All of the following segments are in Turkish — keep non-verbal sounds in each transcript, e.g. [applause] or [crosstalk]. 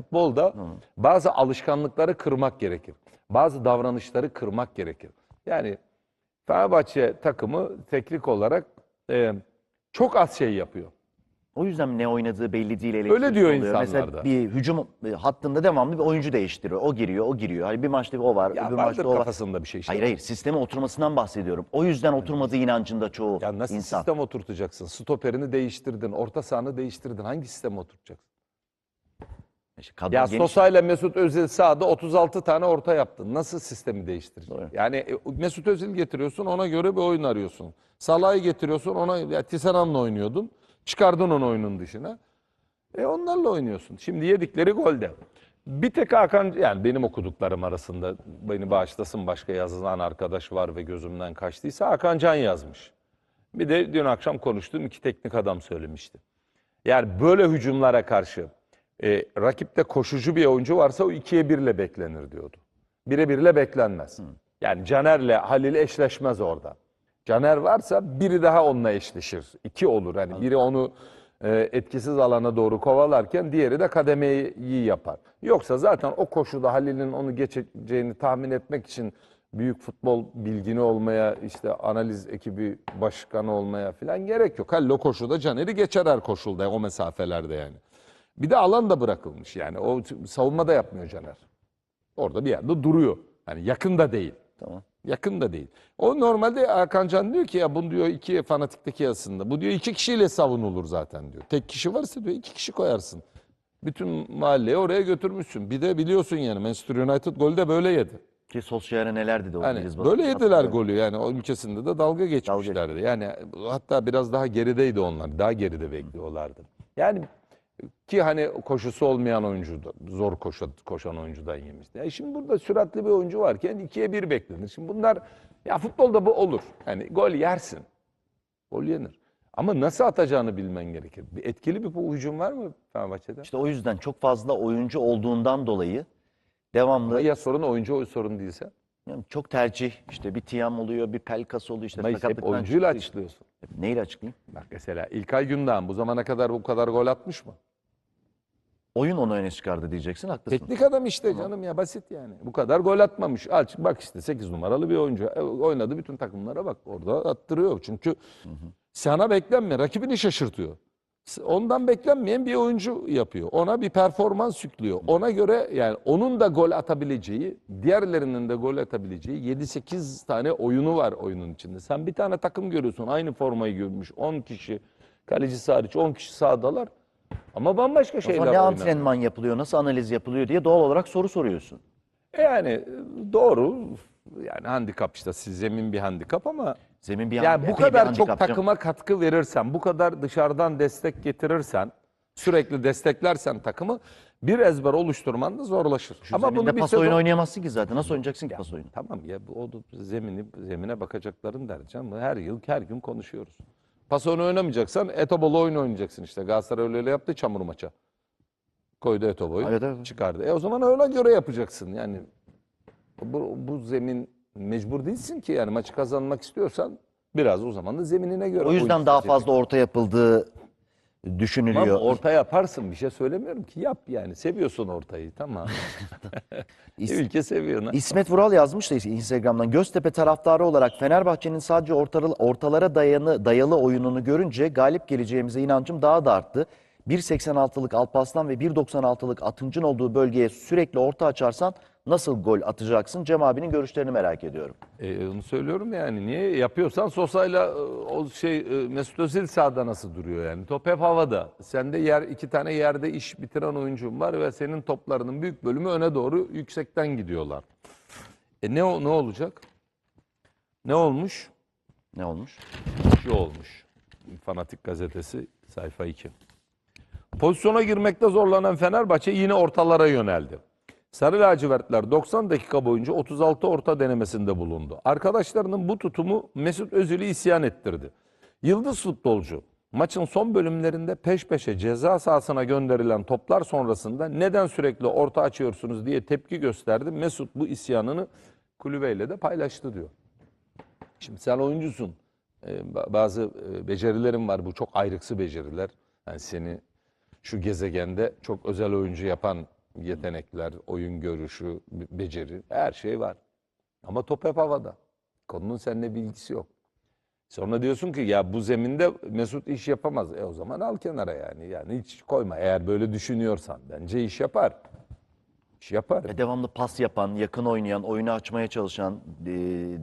futbolda bazı alışkanlıkları kırmak gerekir. Bazı davranışları kırmak gerekir. Yani Fenerbahçe takımı teknik olarak e, çok az şey yapıyor. O yüzden ne oynadığı belli değil. Öyle diyor oluyor. insanlar da. Mesela bir hücum e, hattında devamlı bir oyuncu değiştiriyor. O giriyor, o giriyor. Hani bir maçta o var, Ya öbür vardır maçta o var. kafasında bir şey işte. Hayır hayır, sisteme oturmasından bahsediyorum. O yüzden oturmadığı inancında çoğu Ya nasıl insan. sistem oturtacaksın? Stoperini değiştirdin, orta sahanı değiştirdin. Hangi sisteme oturtacaksın? İşte kadro Ya geniş- Sosa ile Mesut Özil sahada 36 tane orta yaptın. Nasıl sistemi değiştireceksin? Doğru. Yani e, Mesut Özil getiriyorsun ona göre bir oyun arıyorsun. Salah'ı getiriyorsun ona ya Tisserand'la oynuyordun. Çıkardın onu oyunun dışına. E onlarla oynuyorsun. Şimdi yedikleri golde. Bir tek Hakan yani benim okuduklarım arasında beni bağışlasın başka yazılan arkadaş var ve gözümden kaçtıysa Hakan Can yazmış. Bir de dün akşam konuştuğum iki teknik adam söylemişti. Yani böyle hücumlara karşı e, rakipte koşucu bir oyuncu varsa o ikiye birle beklenir diyordu. Bire birle beklenmez. Yani Caner'le Halil eşleşmez orada. Caner varsa biri daha onunla eşleşir. İki olur. Hani biri onu e, etkisiz alana doğru kovalarken diğeri de kademeyi yapar. Yoksa zaten o koşuda Halil'in onu geçeceğini tahmin etmek için büyük futbol bilgini olmaya, işte analiz ekibi başkanı olmaya falan gerek yok. Halil o koşuda Caner'i geçer her koşulda o mesafelerde yani. Bir de alan da bırakılmış yani. O savunma da yapmıyor Caner. Orada bir yerde duruyor. Yani yakın da değil. Tamam. Yakın da değil. O normalde Hakan Can diyor ki ya bunu diyor iki fanatikteki yazısında. Bu diyor iki kişiyle savunulur zaten diyor. Tek kişi varsa diyor iki kişi koyarsın. Bütün mahalleyi oraya götürmüşsün. Bir de biliyorsun yani Manchester United golde böyle yedi. Ki Solskjaer'e neler dedi o Hani İngiliz böyle yediler golü yani o ülkesinde de dalga geçmişlerdi. Yani hatta biraz daha gerideydi onlar. Daha geride bekliyorlardı. Yani ki hani koşusu olmayan oyuncu da zor koşan, koşan oyuncudan yemişti. E şimdi burada süratli bir oyuncu varken ikiye bir beklenir. Şimdi bunlar ya futbolda bu olur. Yani gol yersin. Gol yenir. Ama nasıl atacağını bilmen gerekir. Bir etkili bir bu hücum var mı Fenerbahçe'de? İşte o yüzden çok fazla oyuncu olduğundan dolayı devamlı Ya sorun oyuncu sorun değilse. Çok tercih işte bir Tiam oluyor, bir Pelkas oluyor işte Ama işte hep oyuncuyla çıktı. açıklıyorsun. Neyle açıklayayım? Bak mesela İlkay Gündoğan bu zamana kadar bu kadar gol atmış mı? Oyun onu öne çıkardı diyeceksin haklısın. Teknik adam işte canım ya basit yani. Bu kadar gol atmamış. Aç bak işte 8 numaralı bir oyuncu. E, oynadı bütün takımlara bak orada attırıyor. Çünkü sana beklenme rakibini şaşırtıyor. Ondan beklenmeyen bir oyuncu yapıyor. Ona bir performans yüklüyor. Ona göre yani onun da gol atabileceği, diğerlerinin de gol atabileceği 7-8 tane oyunu var oyunun içinde. Sen bir tane takım görüyorsun aynı formayı görmüş 10 kişi kalecisi hariç 10 kişi sahadalar. Ama bambaşka şeyler zaman ne oynar. antrenman yapılıyor, nasıl analiz yapılıyor diye doğal olarak soru soruyorsun. E Yani e, doğru. Yani handikap işte siz zemin bir handikap ama Zemin bir yani bu kadar çok takıma katkı verirsen, bu kadar dışarıdan destek getirirsen, sürekli desteklersen takımı bir ezber oluşturman da zorlaşır. Şu ama bunu bir pas sezon... oyunu oynayamazsın ki zaten. Nasıl oynayacaksın ki pas oyunu? Tamam ya bu o zemini zemine bakacakların der canım. Her yıl her gün konuşuyoruz. Pas oyunu oynamayacaksan Etobo'lu oyun oynayacaksın işte. Galatasaray öyle öyle yaptı çamur maça. Koydu Etobo'yu Evet, evet. çıkardı. E o zaman öyle göre yapacaksın. Yani bu, bu zemin mecbur değilsin ki yani maçı kazanmak istiyorsan biraz o zaman da zeminine göre. O yüzden daha fazla orta yapıldığı Tamam, düşünülüyor. orta yaparsın bir şey söylemiyorum ki yap yani seviyorsun ortayı tamam. [laughs] Ülke seviyor. ne- İsmet Vural yazmış da Instagram'dan Göztepe taraftarı olarak Fenerbahçe'nin sadece ortalara dayanı, dayalı oyununu görünce galip geleceğimize inancım daha da arttı. 1.86'lık Alpaslan ve 1.96'lık Atıncın olduğu bölgeye sürekli orta açarsan nasıl gol atacaksın? Cem abinin görüşlerini merak ediyorum. E, onu söylüyorum yani niye yapıyorsan Sosa'yla e, o şey e, Mesut Özil sahada nasıl duruyor yani top hep havada. Sende yer iki tane yerde iş bitiren oyuncun var ve senin toplarının büyük bölümü öne doğru yüksekten gidiyorlar. E ne ne olacak? Ne olmuş? Ne olmuş? Şu olmuş. Fanatik gazetesi sayfa 2. Pozisyona girmekte zorlanan Fenerbahçe yine ortalara yöneldi. Sarı lacivertler 90 dakika boyunca 36 orta denemesinde bulundu. Arkadaşlarının bu tutumu Mesut Özil'i isyan ettirdi. Yıldız futbolcu maçın son bölümlerinde peş peşe ceza sahasına gönderilen toplar sonrasında neden sürekli orta açıyorsunuz diye tepki gösterdi. Mesut bu isyanını kulübeyle de paylaştı diyor. Şimdi sen oyuncusun. Ee, ba- bazı e, becerilerin var. Bu çok ayrıksı beceriler. Yani seni şu gezegende çok özel oyuncu yapan Yetenekler, oyun görüşü, be- beceri her şey var. Ama top hep havada. Konunun seninle bir ilgisi yok. Sonra diyorsun ki ya bu zeminde Mesut iş yapamaz. E o zaman al kenara yani. Yani hiç koyma eğer böyle düşünüyorsan. Bence iş yapar. İş yapar. Ve devamlı pas yapan, yakın oynayan, oyunu açmaya çalışan, e,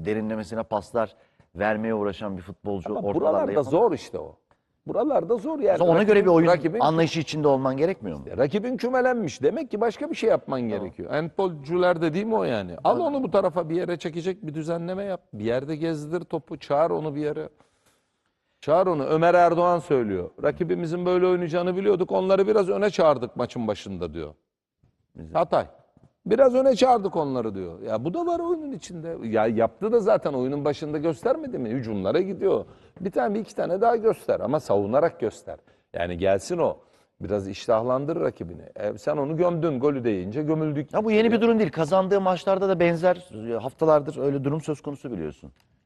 derinlemesine paslar vermeye uğraşan bir futbolcu Ama ortalarda buralarda yapamaz. zor işte o. Buralarda zor yani. Ona göre bir Rakibin- oyun rakibin, anlayışı içinde olman gerekmiyor mu? rakibin kümelenmiş. Demek ki başka bir şey yapman gerekiyor. Endbolcular dediğim o yani. Al onu bu tarafa bir yere çekecek bir düzenleme yap. Bir yerde gezdir topu. Çağır onu bir yere. Çağır onu. Ömer Erdoğan söylüyor. Rakibimizin böyle oynayacağını biliyorduk. Onları biraz öne çağırdık maçın başında diyor. Hatay. Biraz öne çağırdık onları diyor. Ya bu da var oyunun içinde. Ya yaptı da zaten oyunun başında göstermedi mi? Hücumlara gidiyor. Bir tane bir iki tane daha göster ama savunarak göster. Yani gelsin o. Biraz iştahlandır rakibini. E, sen onu gömdün golü de yiyince gömüldük. Ya bu yeni bir durum değil. Kazandığı maçlarda da benzer e, haftalardır öyle durum söz konusu biliyorsun.